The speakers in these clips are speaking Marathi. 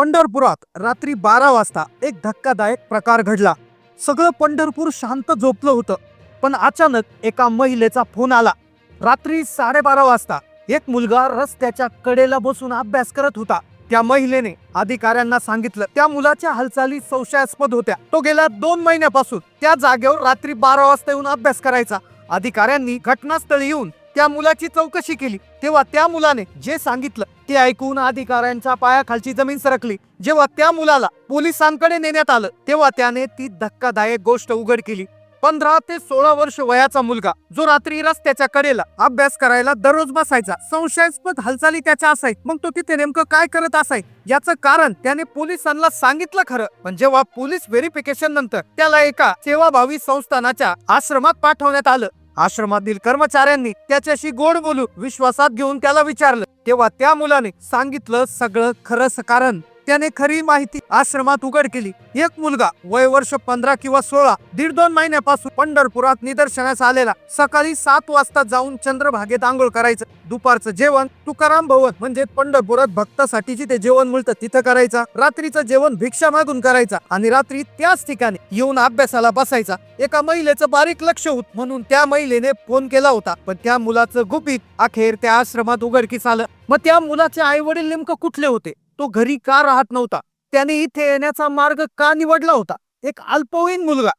पंढरपुरात रात्री बारा वाजता एक धक्कादायक प्रकार घडला. सगळं पंढरपूर शांत झोपलं होतं पण अचानक एका महिलेचा फोन आला. रात्री साडेबारा वाजता एक मुलगा रस्त्याच्या कडेला बसून अभ्यास करत होता. त्या महिलेने अधिकाऱ्यांना सांगितलं त्या मुलाच्या हालचाली संशयास्पद होत्या. तो गेल्या दोन महिन्यापासून त्या जागेवर रात्री बारा वाजता येऊन अभ्यास करायचा. अधिकाऱ्यांनी घटनास्थळी येऊन त्या मुलाची चौकशी केली. तेव्हा त्या मुलाने जे सांगितलं ते ऐकून अधिकाऱ्यांच्या पायाखालची जमीन सरकली. जेव्हा त्या मुलाला पोलिसांकडे नेण्यात आलं तेव्हा त्याने ती धक्कादायक गोष्ट उघड केली. पंधरा ते सोळा वर्ष वयाचा मुलगा जो रात्री रस्त्याच्या कडेला अभ्यास करायला दररोज बसायचा संशयास्पद हालचाली त्याच्या असाय मग तो तिथे नेमकं काय करत असाय? याचं कारण त्याने पोलिसांना सांगितलं खरं. पण जेव्हा पोलीस व्हेरिफिकेशन नंतर त्याला एका सेवाभावी संस्थानाच्या आश्रमात पाठवण्यात आलं आश्रमातील कर्मचाऱ्यांनी त्याच्याशी गोड बोलू विश्वासात घेऊन त्याला विचारलं. तेव्हा त्या मुलाने सांगितलं सगळं खरं कारण. त्याने खरी माहिती आश्रमात उघड केली. एक मुलगा वय वर्ष पंधरा किंवा सोळा दीड दोन महिन्यापासून पंढरपुरात निदर्शनास आलेला. सकाळी सात वाजता जाऊन चंद्रभागेत आंघोळ करायचं. दुपारचं जेवण तुकाराम भवन म्हणजे पंढरपुरात भक्तासाठी जिथे जेवण मिळतं तिथं करायचा. रात्रीचं जेवण भिक्षा मागून करायचा आणि रात्री त्याच ठिकाणी येऊन अभ्यासाला बसायचा. एका महिलेचं बारीक लक्ष होत म्हणून त्या महिलेने फोन केला होता. पण त्या मुलाचं गुपित अखेर त्या आश्रमात उघडकीस आलं. मग त्या मुलाचे आई वडील नेमकं कुठले होते? तो घरी का राहत नव्हता? त्याने इथे येण्याचा मार्ग का निवडला होता? एक अल्पवयीन मुलगा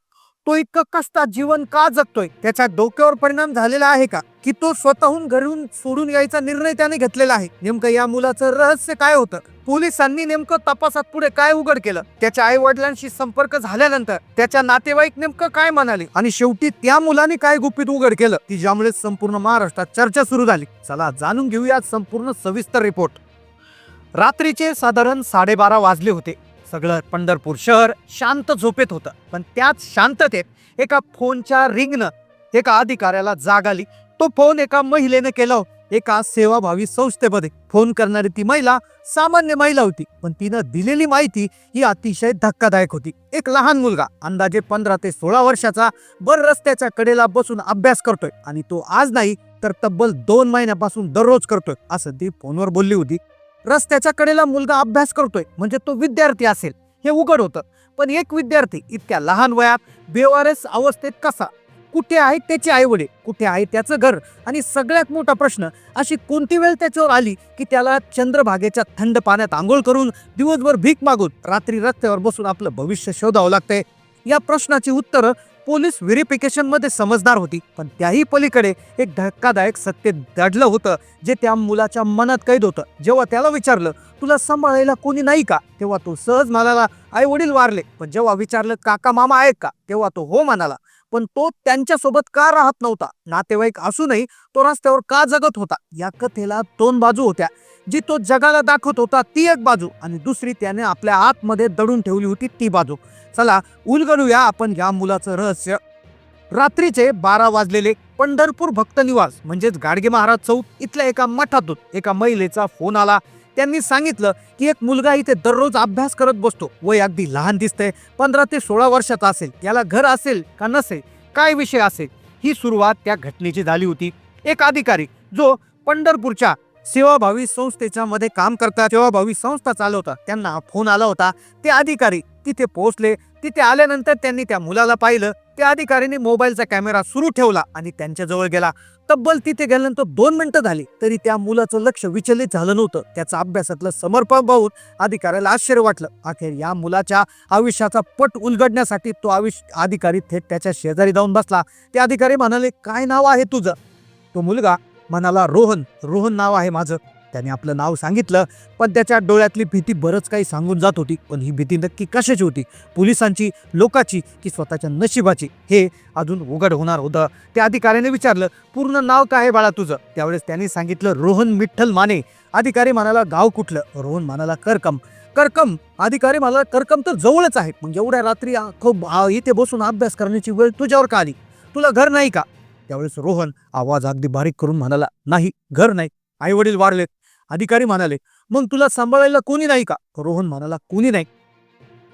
तो इतकं कसता जीवन का जगतोय? त्याच्या डोक्यावर परिणाम झालेला आहे का? की तो स्वतःहून घरून सोडून यायचा निर्णय त्याने घेतलेला आहे? नेमकं या मुलाचं रहस्य काय होतं? पोलिसांनी नेमकं तपासात पुढे काय उघड केलं? त्याच्या आई वडिलांशी संपर्क झाल्यानंतर त्याच्या नातेवाईक नेमकं काय म्हणाले? आणि शेवटी त्या मुलाने काय गुपित उघड केलं? की ज्यामुळे संपूर्ण महाराष्ट्रात चर्चा सुरू झाली. चला जाणून घेऊया संपूर्ण सविस्तर रिपोर्ट. रात्रीचे साधारण साडेबारा वाजले होते. सगळं पंढरपूर शहर शांत झोपेत होतं. पण त्याच शांततेत एका फोनच्या रिंगनं एका अधिकाऱ्याला जाग आली. तो फोन एका महिलेने केला हो. एका सेवाभावी संस्थेमध्ये. फोन करणारी ती महिला सामान्य महिला होती. पण तिनं दिलेली माहिती ही अतिशय धक्कादायक होती. एक लहान मुलगा अंदाजे पंधरा ते सोळा वर्षाचा बर रस्त्याच्या कडेला बसून अभ्यास करतोय. आणि तो आज नाही तर तब्बल दोन महिन्यापासून दररोज करतोय असं ती फोनवर बोलली होती. रस्त्याच्या कडेला मुलगा अभ्यास करतोय म्हणजे तो विद्यार्थी असेल हे उघड होतं. पण एक विद्यार्थी इतक्या लहान वयात बेवारस अवस्थेत कसा? कुठे आहे त्याचे आईवडील? कुठे आहे त्याचं घर? आणि सगळ्यात मोठा प्रश्न अशी कोणती वेळ त्याच्यावर आली की त्याला चंद्रभागेच्या थंड पाण्यात आंघोळ करून दिवसभर भीक मागून रात्री रस्त्यावर बसून आपलं भविष्य शोधावं लागतंय? या प्रश्नाची उत्तरं पोलीस व्हेरिफिकेशनमध्ये समजदार होती पण त्याही पलीकडे एक धक्कादायक सत्य दडलं होतं जे त्या मुलाच्या मनात कैद होतं. जेव्हा त्याला विचारलं तुला सांभाळायला कोणी नाही का? तेव्हा तो सहज म्हणाला आई वडील वारले. पण जेव्हा विचारलं काका मामा आहेत का? तेव्हा तो हो म्हणाला पण तो त्यांच्यासोबत का राहत नव्हता? नातेवाईक असूनही तो रस्त्यावर का जगत होता? या कथेला दोन बाजू होत्या. जी तो जगाला दाखवत होता ती एक बाजू आणि दुसरी त्याने आपल्या आतमध्ये दडून ठेवली होती ती बाजू. चला उलगडूया आपण या मुलाचं रहस्य. रात्रीचे बारा वाजलेले पंढरपूर भक्त निवास म्हणजेच गाडगे महाराज चौक इथल्या एका मठातून एका महिलेचा फोन आला. त्यांनी सांगितलं की एक मुलगा इथे दररोज अभ्यास करत बसतो. वय अगदी लहान दिसतंय. पंधरा ते सोळा वर्षाचा असेल. याला घर असेल का नसेल? काय विषय असेल? ही सुरुवात त्या घटनेची झाली होती. एक अधिकारी जो पंढरपूरच्या सेवाभावी संस्थेच्या मध्ये काम करतात सेवाभावी संस्था चालवतात. त्यांना फोन आला होता. ते अधिकारी तिथे पोहोचले. तिथे आल्यानंतर त्यांनी त्या मुलाला पाहिलं. त्या अधिकाऱ्याने मोबाईलचा कॅमेरा सुरू ठेवला आणि त्यांच्याजवळ गेला. तब्बल तिथे गेल्यानंतर दोन मिनिटं झाली तरी त्या मुलाचं लक्ष विचलित झालं नव्हतं. त्याचं अभ्यासातलं समर्पण पाहून अधिकाऱ्याला आश्चर्य वाटलं. अखेर या मुलाच्या आयुष्याचा पट उलगडण्यासाठी तो आयुष्य अधिकारी थेट त्याच्या शेजारी जाऊन बसला. ते अधिकारी म्हणाले काय नाव आहे तुझं? तो मुलगा म्हणाला रोहन रोहन नाव आहे माझं. त्याने आपलं नाव सांगितलं पण त्याच्या डोळ्यातली भीती बरंच काही सांगून जात होती. पण ही भीती नक्की कशाची होती? पोलिसांची लोकाची की स्वतःच्या नशिबाची? हे अजून उघड होणार होतं. त्या अधिकाऱ्याने विचारलं पूर्ण नाव काय आहे बाळा तुझं? त्यावेळेस त्यांनी सांगितलं रोहन विठ्ठल माने. अधिकारी म्हणाला गाव कुठलं? रोहन म्हणाला करकम. करकम? अधिकारी म्हणाला करकम तर जवळच आहे. मग एवढ्या रात्री खूप इथे बसून अभ्यास करण्याची वेळ तुझ्यावर का आली? तुला घर नाही का? त्यावेळेस रोहन आवाज अगदी बारीक करून म्हणाला नाही घर नाही. आई वडील वारलेत. अधिकारी म्हणाले मग तुला सांभाळायला कोणी नाही का? रोहन म्हणाला कोणी नाही.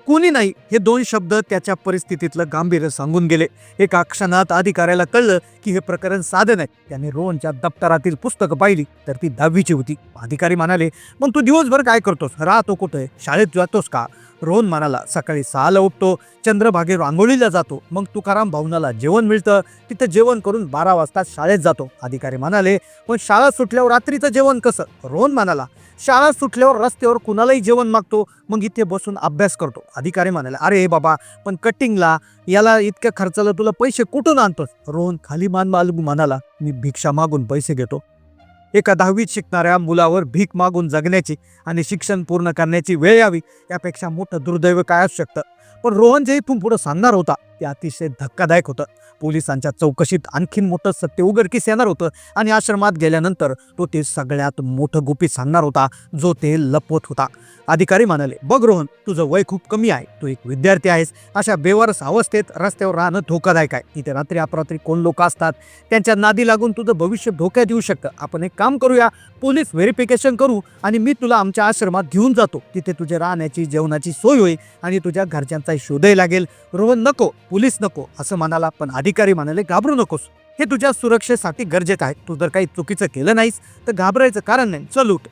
कोणी नाही. हे दोन शब्द त्याच्या परिस्थितीतलं गांभीर्य सांगून गेले. एका क्षणात अधिकाऱ्याला कळलं की हे प्रकरण साधं नाही. त्याने रोहनच्या दप्तरातील पुस्तकं पाहिली तर ती दहावीची होती. अधिकारी म्हणाले मग तू दिवसभर काय करतोस? राहतो कुठे? शाळेत जातोस का? रोहन म्हणाला सकाळी सहाला उठतो चंद्रभागे रांगोळीला जातो. मग तुकाराम भावनाला जेवण मिळतं. तिथं जेवण करून बारा वाजता शाळेत जातो. अधिकारी म्हणाले पण शाळा सुटल्यावर रात्रीचं जेवण कसं? रोहन म्हणाला शाळा सुटल्यावर रस्त्यावर कुणालाही जेवण मागतो. मग इथे बसून अभ्यास करतो. अधिकारी म्हणाले अरे बाबा पण कटिंगला याला इतक्या खर्चाला तुला पैसे कुठून आणतोस? रोहन खाली मान मालू म्हणाला मी भिक्षा मागून पैसे घेतो. एका दहावीत शिकणाऱ्या मुलावर भीक मागून जगण्याची आणि शिक्षण पूर्ण करण्याची वेळ यावी यापेक्षा मोठं दुर्दैव काय असू शकतं? पण रोहन जे इथून पुढे सांगणार होता ते अतिशय धक्कादायक होतं. पोलिसांच्या चौकशीत आणखीन मोठं सत्य उघडकीस येणार होतं आणि आश्रमात गेल्यानंतर तो ते सगळ्यात मोठं गुपित सांगणार होता जो ते लपवत होता. अधिकारी म्हणाले बघ रोहन तुझं वय खूप कमी आहे. तू एक विद्यार्थी आहेस. अशा बेवारस अवस्थेत रस्त्यावर राहणं धोकादायक आहे. इथे रात्री अपरात्री कोण लोक असतात? त्यांच्या नादी लागून तुझं भविष्य धोक्यात येऊ शकतं. आपण एक काम करूया. पोलीस व्हेरिफिकेशन करू आणि मी तुला आमच्या आश्रमात घेऊन जातो. तिथे तुझे राहण्याची जेवणाची सोय होईल आणि तुझ्या घरच्यांचाही शोधही लागेल. रोहन नको. पोलीस नको. असं म्हणाला पण अधिकारी म्हणाले घाबरू नकोस. हे तुझ्या सुरक्षेसाठी गरजेचं आहे. तू जर काही चुकीचं केलं नाहीस तर घाबरायचं कारण नाही. चल उठ.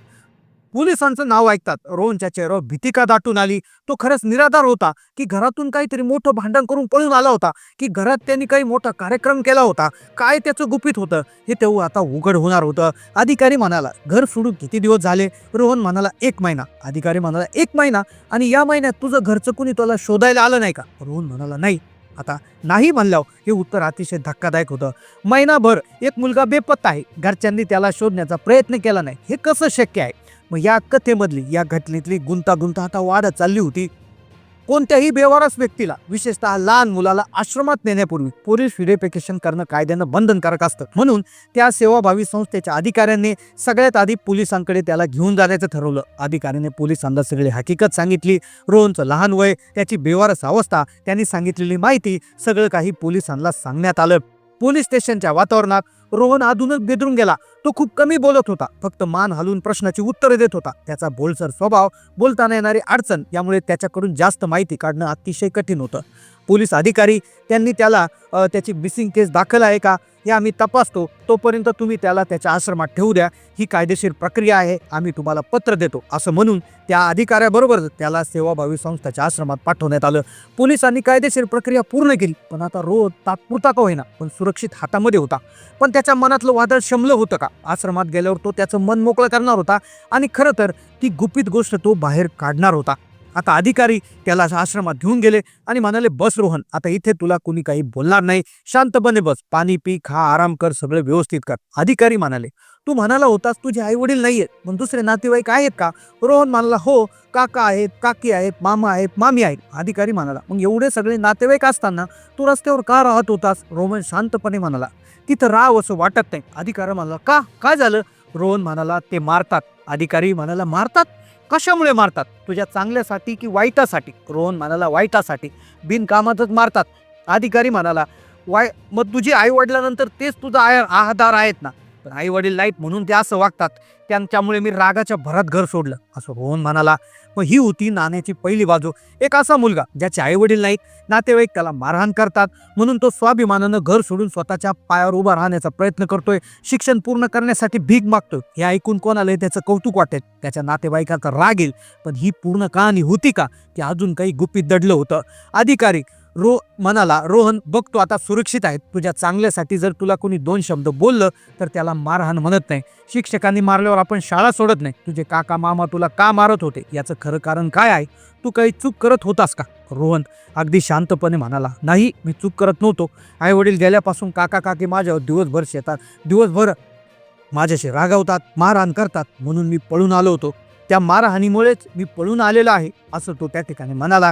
पोलिसांचं नाव ऐकतात. रोहनच्या चेहऱ्यावर भीती का दाटून आली. तो खरंच निराधार होता की घरातून काहीतरी मोठं भांडण करून पळून आला होता की घरात त्यांनी काही मोठा कार्यक्रम केला होता. काय त्याचं गुपित होतं हे तेव्हा आता उघड होणार होतं. अधिकारी म्हणाला घर सोडून किती दिवस झाले? रोहन म्हणाला एक महिना. अधिकारी म्हणाला एक महिना? आणि या महिन्यात तुझं घरचं कुणी तुला शोधायला आलं नाही का? रोहन म्हणाला नाही. आता नाही म्हणल्यावर हे उत्तर अतिशय धक्कादायक होतं. महिनाभर एक मुलगा बेपत्ता आहे. घरच्यांनी त्याला शोधण्याचा प्रयत्न केला नाही. हे कसं शक्य आहे? मग या कथेमधली या घटनेतली गुंतागुंत आता वाढत चालली होती. कोणत्याही बेवारस व्यक्तीला विशेषतः लहान मुलाला आश्रमात नेण्यापूर्वी पोलीस व्हेरिफिकेशन करणं कायद्यानं बंधनकारक असतं. म्हणून त्या सेवाभावी संस्थेच्या अधिकाऱ्यांनी सगळ्यात आधी पोलिसांकडे त्याला घेऊन जाण्याचं ठरवलं. अधिकाऱ्याने पोलिसांना सगळी हकीकत सांगितली. रोहनचं लहान वय त्याची बेवारस अवस्था त्यांनी सांगितलेली माहिती सगळं काही पोलिसांना सांगण्यात आलं. पोलीस स्टेशनच्या वातावरणात रोहन अधूनच बेदरून गेला. तो खूप कमी बोलत होता. फक्त मान हलवून प्रश्नाची उत्तरे देत होता. त्याचा बोलसर स्वभाव बोलताना येणारी अडचण यामुळे त्याच्याकडून जास्त माहिती काढणं अतिशय कठीण होतं. पोलीस अधिकारी त्यांनी त्याला त्याची मिसिंग केस दाखल आहे का हे आम्ही तपासतो. तोपर्यंत तुम्ही त्याला त्याच्या आश्रमात ठेवू द्या. ही कायदेशीर प्रक्रिया आहे. आम्ही तुम्हाला पत्र देतो. असं म्हणून त्या अधिकाऱ्याबरोबर त्याला सेवाभावी संस्थेच्या आश्रमात पाठवण्यात आलं. पोलिसांनी कायदेशीर प्रक्रिया पूर्ण केली. पण आता रोज तात्पुरता का होईना. पण सुरक्षित हातामध्ये होता. पण त्याच्या मनातलं वादळ शमलं होतं का? आश्रमात गेल्यावर तो त्याचं मन मोकळं करणार होता. आणि खरं तर ती गुपित गोष्ट तो बाहेर काढणार होता. आता अधिकारी त्याला आश्रमात घेऊन गेले आणि म्हणाले बस रोहन आता इथे तुला कुणी काही बोलणार नाही. शांतपणे बस. पाणी पी खा आराम कर सगळं व्यवस्थित कर. अधिकारी म्हणाले तू म्हणाला होतास तुझे आई वडील आहेत पण दुसरे नातेवाईक आहेत का? रोहन म्हणाला हो काका आहेत काकी आहेत मामा आहेत मामी आहेत. अधिकारी म्हणाला मग एवढे सगळे नातेवाईक असताना तू रस्त्यावर का राहत होतास? रोहन शांतपणे म्हणाला तिथं राहावं असं वाटत नाही. अधिकारी म्हणाला का? काय झालं? रोहन म्हणाला ते मारतात. अधिकारी म्हणाला मारतात? कशामुळे मारतात? तुझ्या चांगल्यासाठी की वाईटासाठी? रोहन म्हणाला वाईटासाठी. बिनकामातच मारतात. अधिकारी म्हणाला वाय मग तुझी आई वडिलांनंतर तेच तुझा आय आधार आहेत ना? पण आई वडील नाहीत म्हणून ते असं वागतात. त्यांच्यामुळे मी रागाच्या भरात घर सोडलं. असं रोहन म्हणाला मग ही होती नाण्याची पहिली बाजू. एक असा मुलगा ज्याचे आई वडील नाहीत. नातेवाईक त्याला मारहाण करतात. म्हणून तो स्वाभिमानानं घर सोडून स्वतःच्या पायावर उभा राहण्याचा प्रयत्न करतोय. शिक्षण पूर्ण करण्यासाठी भीक मागतोय. हे ऐकून कोणालाही त्याचं कौतुक वाटेल. त्याच्या नातेवाईकाचा राग येईल. पण ही पूर्ण कहाणी होती का? की अजून काही गुपित दडलं होतं. अधिकारी रो म्हणाला रोहन बघतो आता सुरक्षित आहे तुझ्या चांगल्यासाठी जर तुला कोणी दोन शब्द बोललं तर त्याला मारहाण म्हणत नाही. शिक्षकांनी मारल्यावर आपण शाळा सोडत नाही. तुझे काका मामा तुला का मारत होते? याचं खरं कारण काय आहे? तू काही चूक करत होतास का? रोहन अगदी शांतपणे म्हणाला नाही मी चूक करत नव्हतो. आई वडील गेल्यापासून काका काकी माझ्यावर दिवसभर शेतात दिवसभर माझ्याशी रागावतात मारहाण करतात. म्हणून मी पळून आलो होतो. त्या मारहाणीमुळेच मी पळून आलेलो आहे असं तो त्या ठिकाणी म्हणाला.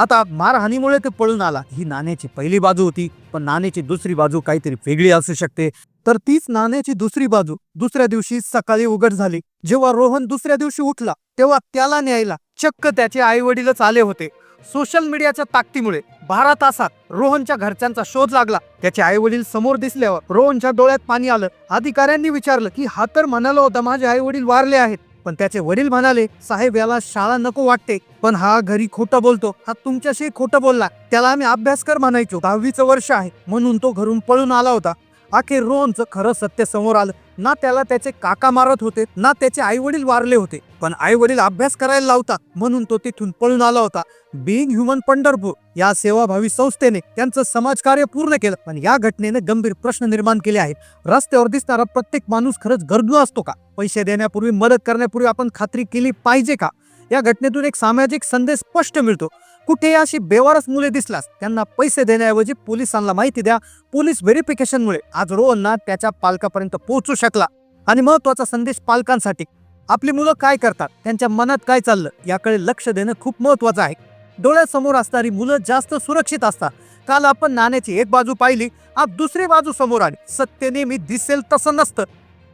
आता मारहाणीमुळे ते पळून आला. ही नाण्याची पहिली बाजू होती पण नाण्याची दुसरी बाजू काहीतरी वेगळी असू शकते. तर तीच नाण्याची दुसरी बाजू. दुसऱ्या दिवशी सकाळी उघड झाली. जेव्हा रोहन दुसऱ्या दिवशी उठला तेव्हा त्याला न्यायला चक्क त्याचे आई वडीलच आले होते. सोशल मीडियाच्या ताकदीमुळे बारा तासात रोहनच्या घरच्यांचा शोध लागला. त्याचे आई वडील समोर दिसल्यावर रोहनच्या डोळ्यात पाणी आलं. अधिकाऱ्यांनी विचारलं की हा तर म्हणाला होता माझे आई वडील वारले आहेत. पण त्याचे वडील म्हणाले साहेब याला शाळा नको वाटते पण हा घरी खोटं बोलतो. हा तुमच्याशी खोटं बोलला. त्याला आम्ही अभ्यास कर म्हणायचो. दहावीचं वर्ष आहे. म्हणून तो घरून पळून आला होता. अखेर रोहनचं खरं सत्य समोर आलं. ना त्याला त्याचे काका मारत होते ना त्याचे आई वडील वारले होते. पण आई वडील अभ्यास करायला लावतात म्हणून तो तिथून पळून आला होता. बिईंग ह्युमन पंढरपूर या सेवाभावी संस्थेने त्यांचं समाजकार्य पूर्ण केलं. पण या घटनेने गंभीर प्रश्न निर्माण केले आहेत. रस्त्यावर दिसणारा प्रत्येक माणूस खरंच गरजू असतो का? पैसे देण्यापूर्वी मदत करण्यापूर्वी आपण खात्री केली पाहिजे का? या घटनेतून एक सामाजिक संदेश स्पष्ट मिळतो. कुठे अशी बेवारस मुले दिसलास त्यांना पैसे देण्याऐवजी पोलिसांना माहिती द्या. पोलीस व्हेरिफिकेशनमुळे आज रोहनना त्याच्या पालकापर्यंत पोहोचू शकला. आणि महत्त्वाचा संदेश पालकांसाठी आपली मुलं काय करतात त्यांच्या मनात काय चाललं याकडे लक्ष देणं खूप महत्वाचं आहे. डोळ्यासमोर असणारी मुलं जास्त सुरक्षित असतात. काल आपण नाण्याची एक बाजू पाहिली आज दुसरी बाजू समोर आली. सत्य नेहमी दिसेल तसं नसतं.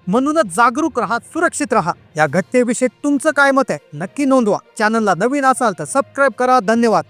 म्हणूनच जागरूक राहा सुरक्षित राहा. या घटनेविषयी तुमचं काय मत आहे नक्की नोंदवा. चॅनलला नवीन असाल तर सबस्क्राईब करा. धन्यवाद.